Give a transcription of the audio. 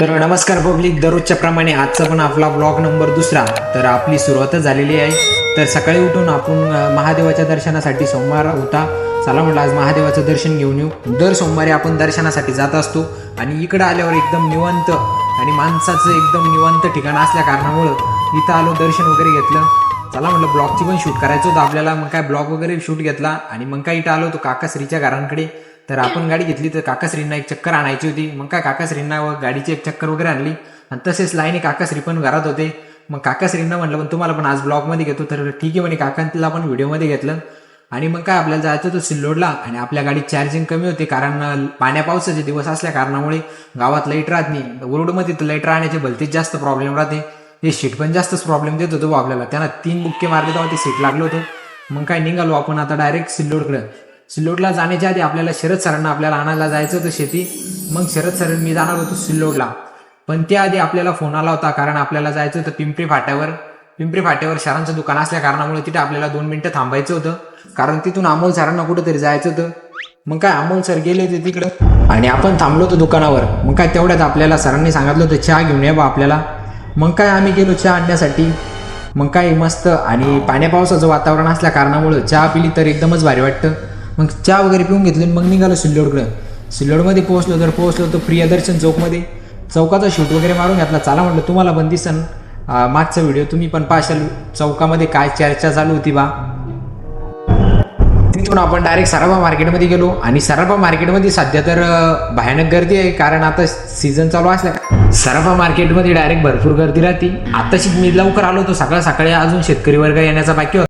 तर नमस्कार पब्लिक दररोजच्या प्रमाणे आजचा पण आपला ब्लॉग नंबर दुसरा. तर आपली सुरुवातच झालेली आहे. तर सकाळी उठून आपण महादेवाच्या दर्शनासाठी सोमवार होता. चला म्हटलं आज महादेवाचं दर्शन घेऊन येऊ. दर सोमवारी आपण दर्शनासाठी जात असतो. आणि इकडं आल्यावर एकदम निवांत आणि माणसाचं एकदम निवांत ठिकाण असल्या कारणामुळं इथं आलो दर्शन वगैरे घेतलं. चला म्हटलं ब्लॉगची पण शूट करायचं होतं आपल्याला. मग काय ब्लॉग वगैरे शूट घेतला आणि मग काय इथं आलो होतो काकाश्रीच्या घरांकडे. तर आपण गाडी घेतली तर काकाश्रींना एक चक्कर आणायची होती. मग काय काकाश्रींना व गाडीची एक चक्कर वगैरे आणली. आणि तसेच लाईने काकाश्री पण घरात होते. मग काकाश्रींना म्हटलं पण तुम्हाला पण आज ब्लॉगमध्ये घेतो. तर ठीक आहे म्हणे काकांतला पण व्हिडिओमध्ये घेतलं. आणि मग काय आपल्याला जायचं होतं सिल्लोडला. आणि आपल्या गाडीत चार्जिंग कमी होते कारण पाण्या पावसाचे दिवस असल्या कारणामुळे गावात लाइट राहत नाही. उरुडमध्ये तर लाइट राहण्याचे भलतेच जास्त प्रॉब्लेम राहते. हे सीट पण जास्तच प्रॉब्लेम देत होतो बुवा आपल्याला. त्यांना तीन बुक्के मारले तेव्हा ते सीट लागलं होतं. मग काय निघालो आपण आता डायरेक्ट सिल्लोडकडं. सिल्लोडला जाण्याच्या आधी आपल्याला शरद सरांना आपल्याला आणायला जायचं होतं शेती. मग शरद सर मी जाणार होतो सिल्लोडला. पण त्याआधी आपल्याला फोन आला होता कारण आपल्याला जायचं होतं पिंपरी फाट्यावर. पिंपरी फाट्यावर सरांचं दुकान असल्या कारणामुळे तिथे आपल्याला दोन मिनिटं थांबायचं होतं. कारण तिथून अमोल सरांना कुठंतरी जायचं होतं. मग काय अमोल सर गेले होते तिकडं. आणि आपण थांबलो होतो दुकानावर. मग काय तेवढ्यात आपल्याला सरांनी सांगितलं होतं चहा घेऊन या बा आपल्याला. मग काय आम्ही गेलो चहा आणण्यासाठी. मग काय मस्त आणि पाण्या पावसाचं वातावरण असल्या कारणामुळं चहा पिली तर एकदमच भारी वाटतं. मग चहा वगैरे पिऊन घेतली मग निघालो सिल्लोडकडं. सिल्लोडमध्ये पोहोचलो तर पोहोचलो तर प्रियदर्शन चौकमध्ये. चौकाचा शूट वगैरे मारून घेतला. चला म्हटलं तुम्हाला पण दिसन. मागचा व्हिडिओ तुम्ही पण पाशाल चौकामध्ये काय चर्चा चालू होती बा. तिथून आपण डायरेक्ट सराबा मार्केटमध्ये गेलो आणि सराबा मार्केटमध्ये सध्या तर भयानक गर्दी आहे. कारण आता सीझन चालू असल्या सराबा मार्केटमध्ये डायरेक्ट भरपूर गर्दी राहते. आताशी मी लवकर आलो होतो. सकाळ सकाळी अजून शेतकरी वर्ग येण्याचा बाकी होता.